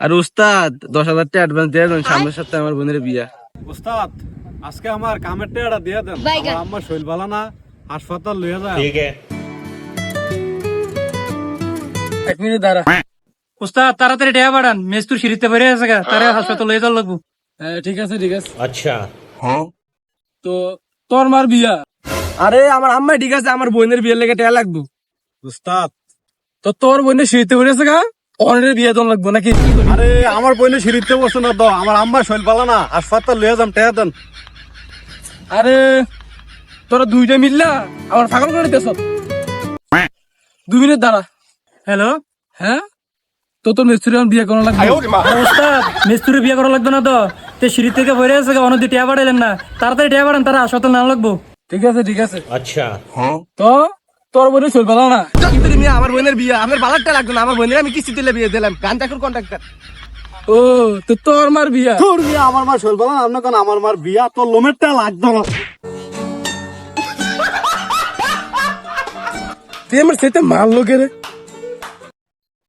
আর উস্তাদ দশ হাজার টাকা অ্যাডভান্স দিয়ে দেন সামনের সাথে আমার বোনের বিয়া। উস্তাদ আজকে আমার কামের টাকাটা দিয়ে দেন। আমার শরীর ভালো না হাসপাতাল লইয়া যায়। ঠিক এক মিনিট দাঁড়া। উস্তাদ তাড়াতাড়ি টাকা বাড়ান মেজ তো সিঁড়িতে বেড়ে আছে গা তারে হাসপাতাল লইয়া যাওয়ার লাগবো। হ্যাঁ ঠিক আছে ঠিক আছে। আচ্ছা। হ্যাঁ। তো তোর মার বিয়া? আরে আমার আম্মা ঠিক আছে আমার বোনের বিয়ের লেগে টাকা লাগবো। উস্তাদ। তো তোর বোনের সিঁড়িতে বেড়ে আছে গা? অনেক বিয়ে দন লাগবো নাকি? আরে আমার বইনে সিঁড়িতে বসে না তো আমার আম্মা শৈল পালা না হাসপাতাল যাম টেয়া দেন। আরে তোরা দুইটা মিললা আমার করে দুই মিনিট দাঁড়া। হ্যালো? হ্যাঁ? তো তোর মিস্ত্রি আমার বিয়ে করা লাগবে? ওস্তাদ মিস্ত্রি বিয়ে করা লাগবে না তো। তে সিঁড়ি থেকে বইরে আছে অনেক বাড়াইলেন না। তাড়াতাড়ি টেয়া বাড়ান তারা হাসপাতাল না লাগবো। ঠিক আছে ঠিক আছে। আচ্ছা। তো? তোর বোনের চল পালা না। কিন্তু মিয়া আমার বোনের বিয়ে আমার বালারটা লাগতো না আমার বোনের আমি কিস্তি দিলে বিয়ে দিলাম। গান চাকুর কন্ট্রাক্টর ও তো তোর মার বিয়া। তোর বিয়া আমার মা চল কেন আমার মার বিয়া? তোর লোমের টা লাগতো না। তুই আমার সেটা মারলো কে রে?